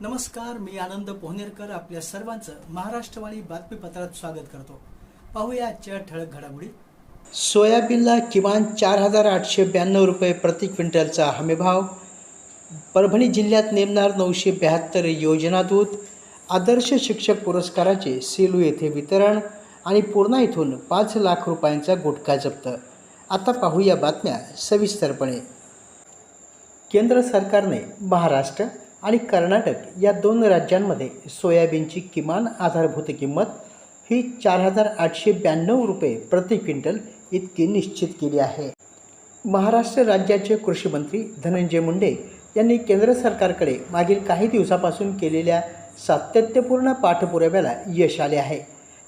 नमस्कार मी आनंद पोहनेरकर आपल्या सर्वांचं महाराष्ट्रवाणी बातमीपत्रात स्वागत करतो. पाहूया आजच्या ठळक घडामोडी. सोयाबीनला किमान चार हजार आठशे ब्याण्णव रुपये प्रति क्विंटलचा हमीभाव. परभणी जिल्ह्यात नेमणार नऊशे ब्याहत्तर योजनादूत आदर्श शिक्षक पुरस्काराचे सेलू येथे वितरण आणि पूर्णा इथून पाच लाख रुपयांचा गुटखा जप्त. आता पाहूया बातम्या सविस्तरपणे. केंद्र सरकारने महाराष्ट्र आणि कर्नाटक या दोन राज्यांमध्ये सोयाबीनची किमान आधारभूत किंमत ही चार हजार आठशे ब्याण्णव रुपये प्रति क्विंटल इतकी निश्चित केली आहे. महाराष्ट्र राज्याचे कृषी मंत्री धनंजय मुंडे यांनी केंद्र सरकारकडे मागील काही दिवसापासून केलेल्या सातत्यपूर्ण पाठपुराव्याला यश आले आहे.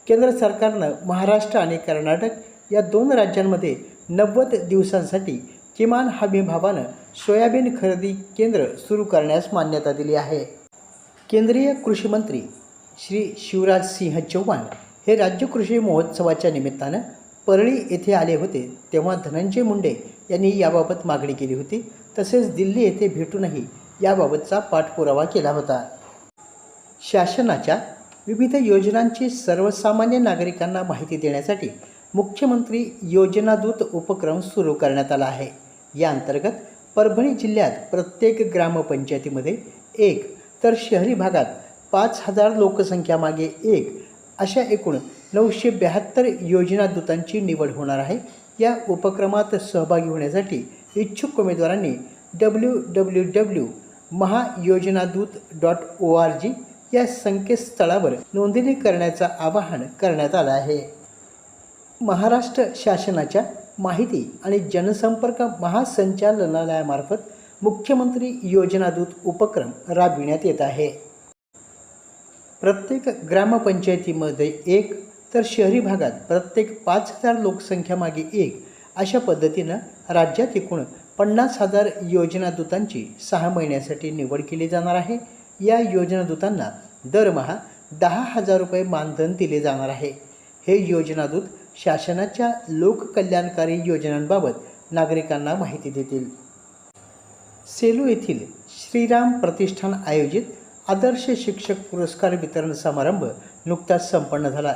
केंद्र सरकारनं महाराष्ट्र आणि कर्नाटक या दोन राज्यांमध्ये नव्वद दिवसांसाठी किमान हमी भावानं सोयाबीन खरेदी केंद्र सुरू करण्यास मान्यता दिली आहे. केंद्रीय कृषी मंत्री श्री शिवराज सिंह चौहान हे राज्य कृषी महोत्सवाच्या निमित्तानं परळी येथे आले होते तेव्हा धनंजय मुंडे यांनी याबाबत मागणी केली होती तसेच दिल्ली येथे भेटूनही याबाबतचा पाठपुरावा केला होता. शासनाच्या विविध योजनांची सर्वसामान्य नागरिकांना माहिती देण्यासाठी मुख्यमंत्री योजनादूत उपक्रम सुरू करण्यात आला आहे. या अंतर्गत परभणी जिल्ह्यात प्रत्येक ग्रामपंचायतीमध्ये एक तर शहरी भागात पाच हजार लोकसंख्यामागे एक अशा एकूण नऊशे ब्याहत्तर योजनादूतांची निवड होणार आहे. या उपक्रमात सहभागी होण्यासाठी इच्छुक उमेदवारांनी W W W Mahayojanadoot dot O R G या संकेतस्थळावर नोंदणी करण्याचं आवाहन करण्यात आलं आहे. महाराष्ट्र शासनाच्या माहिती आणि जनसंपर्क महासंचालनालयामार्फत मुख्यमंत्री योजनादूत उपक्रम राबविण्यात येत आहे. प्रत्येक ग्रामपंचायतीमध्ये एक तर शहरी भागात प्रत्येक पाच हजार लोकसंख्यामागे एक अशा पद्धतीनं राज्यात एकूण पन्नास हजार योजनादूतांची सहा महिन्यासाठी निवड केली जाणार आहे. या योजनादूतांना दरमहा दहा हजार रुपये मानधन दिले जाणार आहे. हे योजनादूत शासनाच्या लोककल्याणकारी योजनांबाबत नागरिकांना माहिती देतील. सेलू येथील श्रीराम प्रतिष्ठान आयोजित आदर्श शिक्षक पुरस्कार वितरण समारंभ नुकताच संपन्न झाला.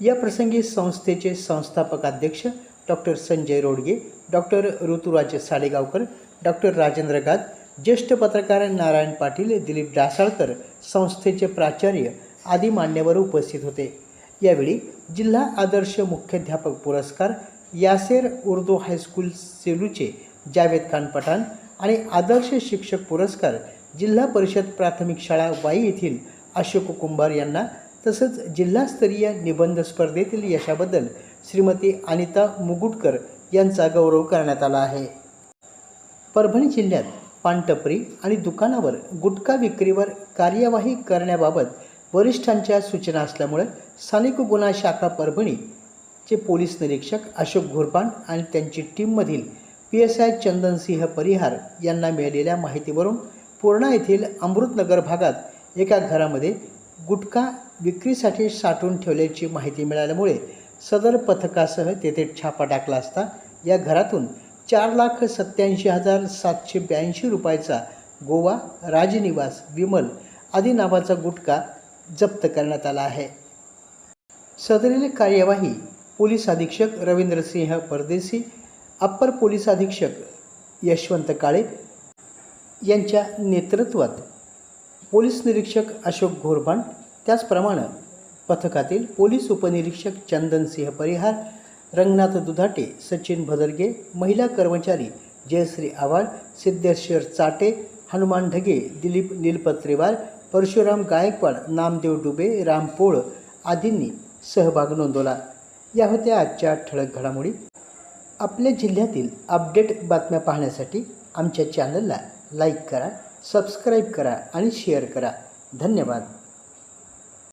या प्रसंगी संस्थेचे संस्थापक अध्यक्ष doctor Sanjay Rodge doctor Ruturaj Sadegaonkar doctor Rajendra Gad ज्येष्ठ पत्रकार नारायण पाटील दिलीप डासाळकर संस्थेचे प्राचार्य आदी मान्यवर उपस्थित होते. यावेळी जिल्हा आदर्श मुख्याध्यापक पुरस्कार यासेर उर्दू हायस्कूल सेलूचे जावेद खान पठाण आणि आदर्श शिक्षक पुरस्कार जिल्हा परिषद प्राथमिक शाळा वाई येथील अशोक कुंभार यांना तसंच जिल्हास्तरीय निबंध स्पर्धेतील यशाबद्दल श्रीमती अनिता मुगुटकर यांचा गौरव करण्यात आला आहे. परभणी जिल्ह्यात पानटपरी आणि दुकानावर गुटखा विक्रीवर कार्यवाही करण्याबाबत वरिष्ठांच्या सूचना असल्यामुळे स्थानिक गुन्हा शाखा परभणीचे पोलीस निरीक्षक अशोक घोरपान आणि त्यांची टीममधील P S I Chandansingh Parihar यांना मिळालेल्या माहितीवरून पूर्णा येथील अमृतनगर भागात एका घरामध्ये गुटखा विक्रीसाठी साठवून ठेवल्याची माहिती मिळाल्यामुळे सदर पथकासह तेथे छापा टाकला असता या घरातून चार लाख सत्याऐंशी हजार सातशे ब्याऐंशी रुपयाचा गोवा राजनिवास विमल आदी नावाचा गुटखा जप्त करण्यात आला आहे. सदरील कार्यवाही पोलीस अधीक्षक रवींद्रसिंह परदेसी अप्पर पोलीस अधीक्षक यशवंत काळे यांच्या नेतृत्वात पोलीस निरीक्षक अशोक घोरबांड त्याचप्रमाणे पथकातील पोलीस उपनिरीक्षक चंदनसिंह परिहार रंगनाथ दुधाटे सचिन भदरगे महिला कर्मचारी जयश्री आव्हाड सिद्धेश्वर चाटे हनुमान ढगे दिलीप नीलपत्रेवार परशुराम गायकवाड नामदेव डुबे राम पोळ आदींनी सहभाग नोंदवला. या होत्या आजच्या ठळक घडामोडी. आपल्या जिल्ह्यातील अपडेट बातम्या पाहण्यासाठी आमच्या चॅनलला लाईक करा सबस्क्राईब करा आणि शेअर करा. धन्यवाद.